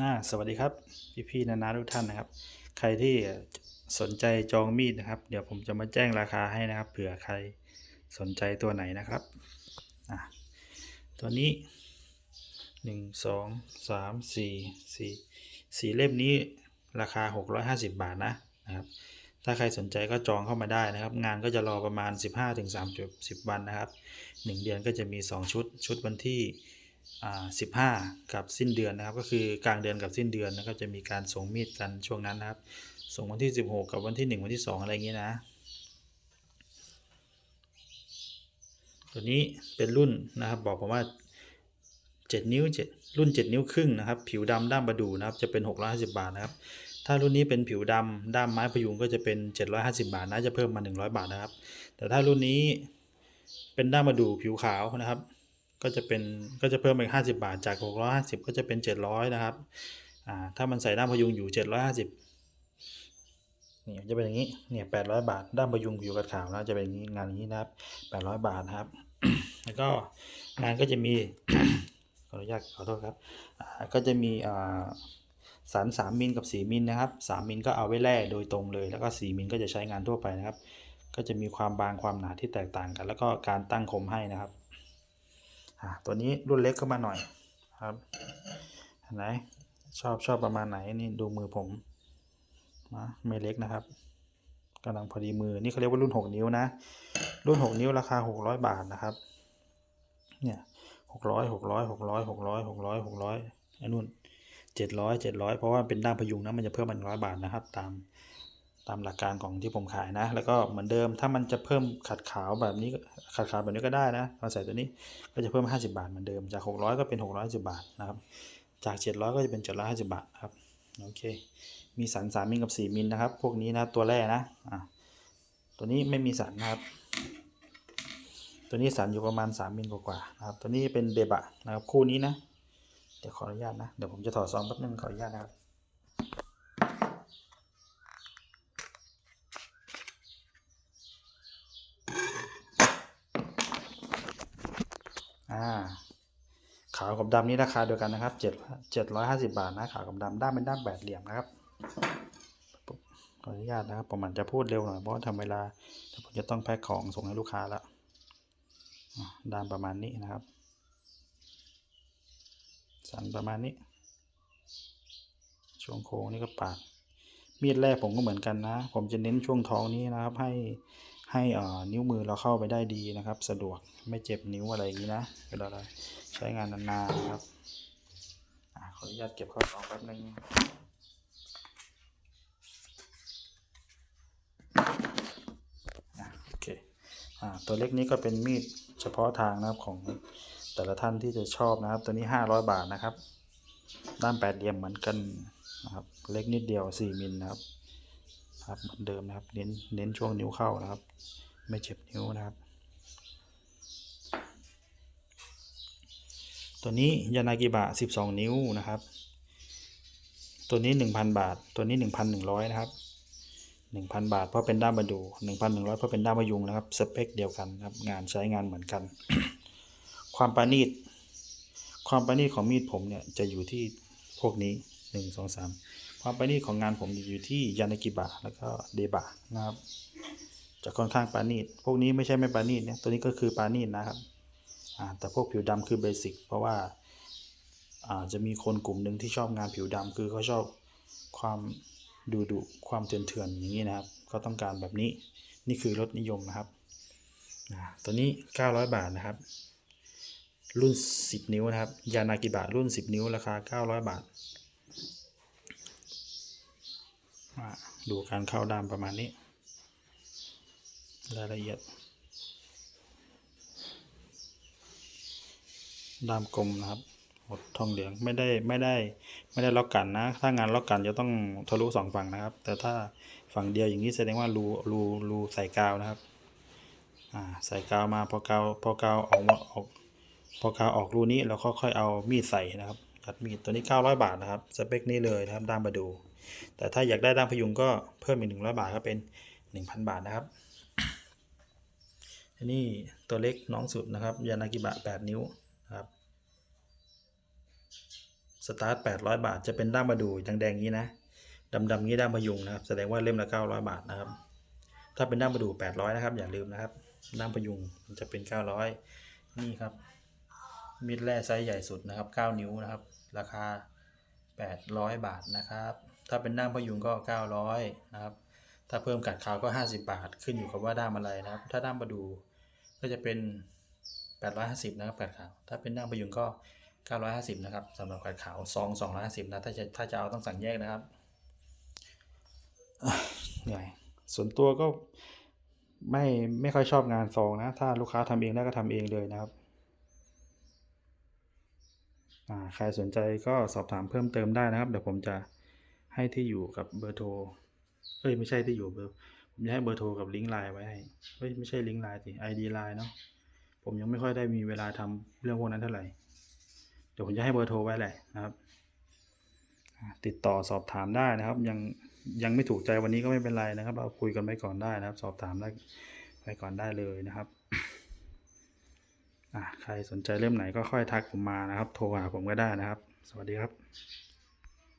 อ่าสวัสดีครับ พี่พี่ๆนานาทุกท่านนะครับ ใครที่สนใจจองมีดนะครับ เดี๋ยวผมจะมาแจ้งราคาให้นะครับ เผื่อใครสนใจตัวไหนนะครับอะตัวนี้หนึ่งสองสามสี่สี่สี่เล่มนี้ราคา 650 บาทนะนะครับ ถ้าใครสนใจก็จองเข้ามาได้นะครับ งานก็จะรอประมาณ 15-30วันนะครับ 1 เดือนก็จะมี 2 ชุด ชุดวันที่ อ่า15กับสิ้นเดือนนะครับ ก็คือกลางเดือนกับสิ้นเดือนนะครับจะมีการส่งมีดกันช่วงนั้นนะครับ ส่งวันที่ 16 กับวันที่ 1 วันที่ 2 อะไรอย่างนี้นะ ตัวนี้เป็นรุ่นนะครับบอกผมว่า 7 นิ้ว 7 รุ่น 7 นิ้วครึ่งนะครับ ผิวดำด้ามประดูนะครับจะเป็น 650 บาทนะครับ ถ้ารุ่นนี้เป็นผิวดำด้ามไม้พยุงก็จะเป็น 750 บาทนะจะเพิ่มมา 100 บาทนะครับ แต่ถ้ารุ่นนี้เป็นด้ามประดูผิวขาวนะครับ ก็จะเป็นก็จะเพิ่มไป50 บาทจาก 650 ก็จะเป็น 700 นะครับอ่าถ้ามันใส่ด้ามพยุงอยู่ 750นี่ยจะเป็นอย่างนี้เนี่ย800 บาท ด้ามพยุงผิวกัดขาวนะจะเป็นอย่างนี้งานนี้นะครับ 800 บาทนะครับ แล้วก็งานก็จะมีขออนุญาตขอโทษครับอ่าก็จะมีอ่าสัน3มิลกับ 4มิลนะครับ 3 มิลก็เอาไว้แล่โดยตรงเลย แล้วก็ 4 มิลก็จะใช้งานทั่วไปนะครับ ก็จะมีความบางความหนาที่แตกต่างกัน แล้วก็การตั้งคมให้นะครับ ตัวนี้รุ่นเล็กเข้ามาหน่อยครับไหนชอบชอบประมาณไหนนี่ดูมือผมนะไม่เล็กนะครับกำลังพอดีมือนี่เขาเรียกว่ารุ่น 6 นิ้วนะ รุ่น 6 นิ้วราคา 600 บาทนะครับเนี่ยหกร้อยหกร้อยหกร้อยหกร้อยหกร้อยหกร้อยอันนู้นเจ็ดร้อยเจ็ดร้อยเพราะว่าเป็นด้ามพยุงนะมันจะเพิ่มมันร้อยบาทนะครับ ตาม ตามหลักการของที่ผมขายนะ แล้วก็เหมือนเดิมถ้ามันจะเพิ่มขัดขาวแบบนี้ขัดขาวแบบนี้ก็ได้นะมาใส่ตัวนี้ก็จะเพิ่ม 50 บาทเหมือนเดิมจาก 600 ก็เป็น 610 บาทนะครับ จาก 700 ก็จะเป็น750 บาทครับโอเค มีสัน3มิลกับ 4มิลนะครับ พวกนี้นะตัวแรกนะอะตัวนี้ไม่มีสันนะครับ ตัวนี้สันอยู่ประมาณ 3 มิลกว่าๆนะครับ ตัวนี้เป็นเดบะนะครับคู่นี้นะเดี๋ยวขออนุญาตนะเดี๋ยวผมจะถอดซองแป๊บนึงขออนุญาตนะครับ ขาวกับดำนี่ราคาเดียวกันนะครับเจ็ดเจ็ดร้อยห้าสิบาทนะขาวกับดำด้ามเป็นด้ามแปดเหลี่ยมนะครับขออนุญาตนะครับผมอาจจะพูดเร็วหน่อยเพราะทำเวลาผมจะต้องแพ็คของส่งให้ลูกค้าแล้วอะด้ามประมาณนี้นะครับสันประมาณนี้ ช่วงโค้งนี่ก็ปาดมีดแรกผมก็เหมือนกันนะ ผมจะเน้นช่วงท้องนี้นะครับ ให้ ให้นิ้วมือเราเข้าไปได้ดีนะครับ สะดวกไม่เจ็บนิ้วอะไรอย่างนี้นะเวลาเราใช้งานนานๆนะครับอขออนุญาตเก็บข้อสองแป๊บนึงอะโอเคตัวเล็กนี้ก็เป็นมีดเฉพาะทางนะครับของแต่ละท่านที่จะชอบนะครับ ตัวนี้ 500 บาทนะครับ ด้านแปดเหลี่ยมเหมือนกันนะครับ เล็กนิดเดียว 4มิลนะครับ ครับเหมือนเดิมนะครับ เน้นเน้นช่วงนิ้วเข้านะครับ ไม่เจ็บนิ้วนะครับ ตัวนี้ยานากิบะ12 นิ้วนะครับ ตัวนี้ 1,000 บาท ตัวนี้ 1,100 นะครับ 1,000 บาทเพราะเป็นด้ามประดู 1,100 เพราะเป็นด้ามพยุงนะครับสเปคเดียวกันครับงานใช้งานเหมือนกัน ความประณีตความประณีตของมีดผมเนี่ยจะอยู่ที่พวกนี้หนึ่งสองสาม ความประณีตของงานผมอยู่ที่ยานากิบะแล้วก็เดบะนะครับ จะค่อนข้างประณีตพวกนี้ไม่ใช่ไม่ประณีตเนี่ยตัวนี้ก็คือประณีตนะครับแต่พวกผิวดำคือเบสิกเพราะว่าอาจะมีคนกลุ่มหนึ่งที่ชอบงานผิวดำคือเขาชอบความดูดุความเถื่อนๆอย่างนี้นะครับเขาต้องการแบบนี้นี่คือรสนิยมนะครับตัวนี้ 900 บาทนะครับ รุ่น 10 นิ้วนะครับ ยานากิบะรุ่น 10 นิ้วราคา 900 บาทอ่า ดูการเข้าด้ามประมาณนี้ รายละเอียด ด้ามกลมนะครับหดทองเหลืองไม่ได้ไม่ได้ไม่ได้ล็อกกันนะ ถ้างานล็อกกันจะต้องทะลุสองฝั่งนะครับ แต่ถ้าฝั่งเดียวอย่างนี้แสดงว่ารูรูรูใส่กาวนะครับอ่าใส่กาวมาพอกาวพอกาวออกมาออกพอกาวออกรูนี้เราค่อยๆเอามีดใส่นะครับ ตัดมีดตัวนี้ 900 บาทนะครับสเปคนี้เลยนะครับด้ามประดู แต่ถ้าอยากได้ด้ามพยุงก็เพิ่มอีก100 บาทก็เป็น 1,000 บาทนะครับอันนี้ตัวเล็กน้องสุดนะครับยานากิบะ 8 นิ้วนะครับสตาร์ท 800 บาท จะเป็นด้ามประดูแดงๆนี้นะดำๆนี้ด้ามพยุงนะครับแสดงว่าเล่มละ 900 บาทนะครับ ถ้าเป็นด้ามประดู 800 นะครับ อย่าลืมนะครับด้ามพยุงมันจะเป็น 900 นี่ครับ มีดแร่ไซส์ใหญ่สุดนะครับ 9 นิ้วนะครับ ราคา 800 บาทนะครับ ถ้าเป็นด้ามพยุงก็ 900 นะครับ ถ้าเพิ่มกัดขาวก็ 50 บาท ขึ้นอยู่กับว่าด้ามอะไรนะครับ ถ้าด้ามประดูก็จะเป็น 850 นะครับกัดขาว ถ้าเป็นด้ามพยุงก็ 950 นะครับสำหรับกัดขาวซอง250 นะ ถ้าจะถ้าจะเอาต้องสั่งแยกนะครับเหนื่อยส่วนตัวก็ไม่ไม่ค่อยชอบงานซองนะ ถ้าลูกค้าทำเองได้ก็ทำเองเลยนะครับ ใครสนใจก็สอบถามเพิ่มเติมได้นะครับ เดี๋ยวผมจะให้ที่อยู่กับเบอร์โทร เอ้ยไม่ใช่ที่อยู่เบอร์ ผมจะให้เบอร์โทรกับลิงก์ไลน์ไว้ให้ เฮ้ยไม่ใช่ลิงก์ไลน์สิ ID ไลน์เนาะ ผมยังไม่ค่อยได้มีเวลาทำเรื่องพวกนั้นเท่าไหร่ เดี๋ยวผมจะให้เบอร์โทรไว้แหละนะครับ ติดต่อสอบถามได้นะครับ ยังยังไม่ถูกใจวันนี้ก็ไม่เป็นไรนะครับ เราคุยกันไว้ก่อนได้นะครับ สอบถามได้ไว้ก่อนได้เลยนะครับ ใครสนใจเล่มไหนก็ค่อยทักผมมานะครับ โทรหาผมก็ได้นะครับ สวัสดีครับ